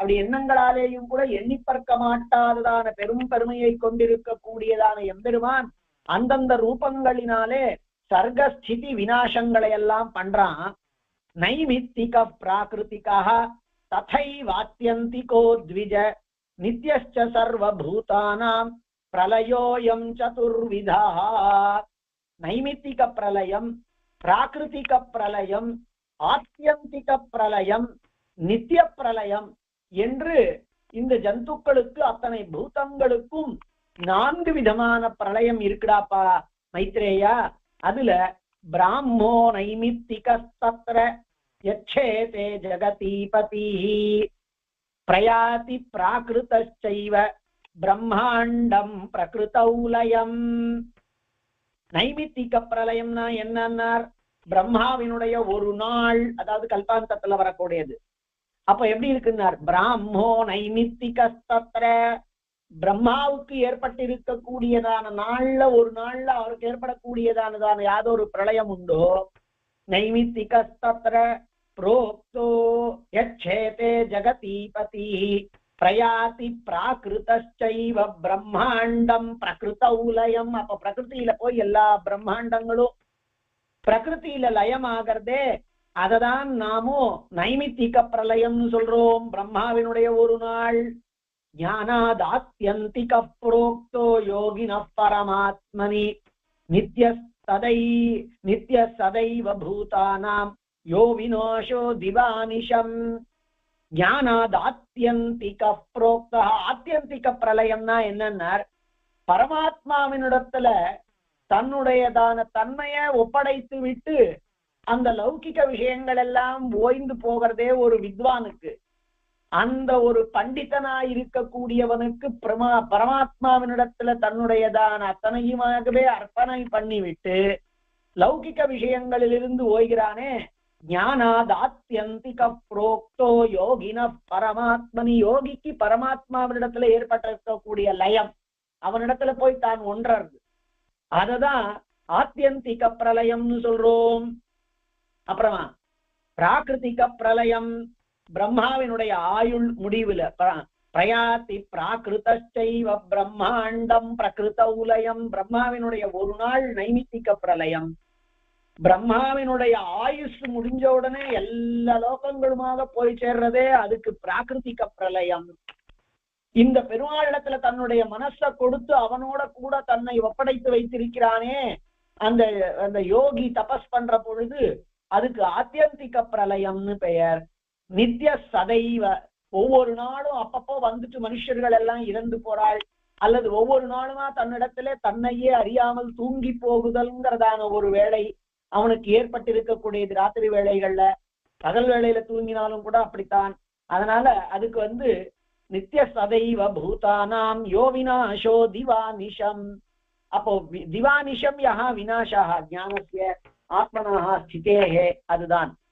அப்படி எண்ணங்களாலேயும் கூட எண்ணி பார்க்க மாட்டாததான பெரும் பெருமையை கொண்டிருக்கக்கூடியதான எம்பெருமான் அந்தந்த ரூபங்களினாலே சர்க்கஸ்திதி விநாசங்களை எல்லாம் பண்றான். நைமித்திக பிராகிருதிகா ததை வாத்தியந்திகோ த்விஜ நித்யश्च சர்வபூதானாம் பிரலயோயம் சதுர்விதா நைமித்திக பிரலயம் பிராகிருதிக பிரலயம் ஆத்தியந்திக பிரலயம் நித்திய பிரலயம் என்று இந்த ஜந்துக்களுக்கு அத்தனை பூதங்களுக்கும் நான்கு விதமான பிரளயம் இருக்குடாப்பா மைத்ரேயா? அதுல பிராமோ நைமித்திகஸ்தத்ர யக்ஷேதே ஜகதீபதி பிரயாதி பிராகிருத்தைவ பிரம்மாண்டம் பிரகிருதௌலயம் நைமித்திக பிரளயம்னா என்னன்னார்? பிரம்மாவினுடைய ஒரு நாள் அதாவது கல்பாந்தத்துல வரக்கூடியது. அப்ப எப்படி இருக்குன்னார்? பிராமோ நைமித்திகஸ்தத்ர பிரம்மாவுக்கு ஏற்பட்டிருக்கக்கூடியதான நாள்ல ஒரு நாள்ல அவருக்கு ஏற்படக்கூடியதானதான யாதொரு பிரளயம் உண்டோ? நைமித்திகஸ்தத்ர புரோக்தோ யச்சேதே ஜகதீபதி. பிரயாதி பிராகிருத்தைவ பிரம்மாண்டம் பிரகிருதௌலயம் அப்ப பிரகிருதியில போய் எல்லா பிரம்மாண்டங்களும் பிரகிருதியில லயமாகிறதே அததான் நாமும் நைமித்திக பிரளயம்னு சொல்றோம். பிரம்மாவினுடைய ஒரு நாள். ஞானாதாத்தியந்திக புரோக்தோ யோகின பரமாத்மனி. நித்ய சதை நித்ய சதைவ பூதானாம். யோ வினோஷோ திவானிஷம். ஞானாதாத்தியந்திக புரோக்த. ஆத்தியந்திக பிரளயம்னா என்னன்னார்? பரமாத்மாவினிடத்துல தன்னுடையதான தன்மைய ஒப்படைத்து விட்டு அந்த லௌகிக விஷயங்கள் எல்லாம் ஓய்ந்து போகிறதே ஒரு வித்வானுக்கு. அந்த ஒரு பண்டிதனா இருக்கக்கூடியவனுக்கு பிரமா பரமாத்மாவினிடத்துல தன்னுடையதான அத்தனையுமாகவே அர்ப்பணை பண்ணிவிட்டு லௌகிக விஷயங்களிலிருந்து ஓய்கிறானே ஞானாதாத்தியந்திக புரோக்தோ யோகின பரமாத்மனி. யோகிக்கு பரமாத்மாவினிடத்துல ஏற்பட்டிருக்கக்கூடிய லயம் அவனிடத்துல போய் தான் ஒன்றது அததான் ஆத்தியந்திக பிரளயம்னு சொல்றோம். அப்புறமா பிராகிருதிக பிரளயம் பிரம்மாவினுடைய ஆயுள் முடிவுல பிரயாத்தி பிராகிருத்தைவ பிரம்மாண்டம் பிரகிருத உலயம் பிரம்மாவினுடைய ஒரு நாள் நைமித்திக பிரளயம் பிரம்மாவினுடைய ஆயுஷ் முடிஞ்ச உடனே எல்லா லோகங்களுமாக போய் சேர்றதே அதுக்கு பிராகிருதிக பிரளயம். இந்த பெருமாளிடத்துல தன்னுடைய மனச கொடுத்து அவனோட கூட தன்னை ஒப்படைத்து வைத்திருக்கிறானே அந்த அந்த யோகி தபஸ் பண்ற பொழுது அதுக்கு ஆத்தியந்திக பிரளயம்னு பெயர். நித்திய சதைவ ஒவ்வொரு நாளும் அப்பப்போ வந்துட்டு மனுஷர்கள் எல்லாம் இறந்து போறாள். அல்லது ஒவ்வொரு நாளுமா தன்னிடத்திலே தன்னையே அறியாமல் தூங்கி போகுதல்ங்கிறதான ஒரு வேலை அவனுக்கு ஏற்பட்டிருக்கக்கூடியது ராத்திரி வேளைகள்ல. பகல் வேளையில தூங்கினாலும் கூட அப்படித்தான். அதனால அதுக்கு வந்து நித்திய சதைவ பூதானாம் யோ விநாசோ திவானிஷம். அப்போ திவானிஷம் யஹா விநாசா ஞானஸ்ய. ஆத்மனாக ஸ்திதேகே அதுதான்.